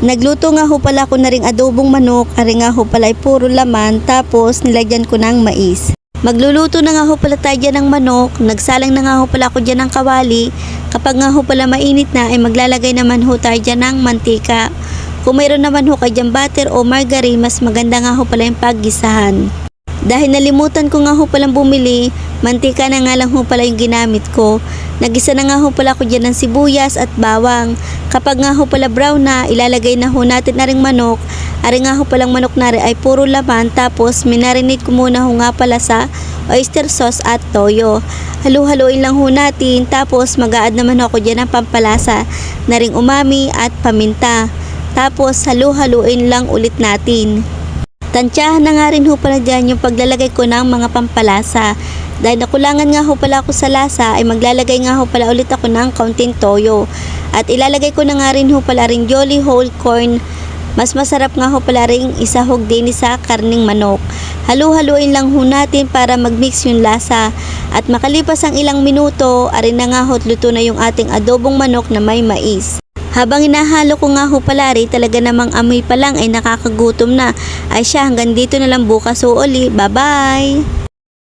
Nagluto nga ho pala ako na ring adobong manok, ari nga ho pala ay puro laman, tapos nilagyan ko ng mais. Magluluto na nga ho pala tayo dyan ng manok, nagsalang na nga ho pala ako dyan ng kawali. Kapag nga ho pala mainit na, ay maglalagay naman ho tayo dyan ng mantika. Kung mayroon naman ho kayo dyan butter o margarine, mas maganda nga ho pala yung paggisahan. Dahil nalimutan ko nga ho palang bumili, mantika na nga lang ho pala yung ginamit ko. Nagisa na nga ho pala ko dyan ng sibuyas at bawang. Kapag nga ho pala brown na, ilalagay na ho natin na ring manok. Ari nga ho palang manok na rin ay puro laman tapos minarinate ko muna ho nga pala sa oyster sauce at toyo. Halu-haluin lang ho natin tapos mag-add naman ako dyan ng pampalasa na ring umami at paminta. Tapos halu-haluin lang ulit natin. Tansyahan na nga rin ho pala dyan yung paglalagay ko ng mga pampalasa. Dahil nakulangan nga ho pala ako sa lasa ay maglalagay nga ho pala ulit ako ng kaunting toyo. At ilalagay ko na nga rin ho pala rin jolly whole corn. Mas masarap nga ho pala rin isahog din sa karning manok. Halu-haluin lang ho natin para mag-mix yung lasa. At makalipas ang ilang minuto, arin na nga ho luto na yung ating adobong manok na may mais. Habang inahalo ko nga ho pala rin, talaga namang amoy pa lang ay nakakagutom na. Ay siya, hanggang dito na lang bukas o uli. Bye-bye!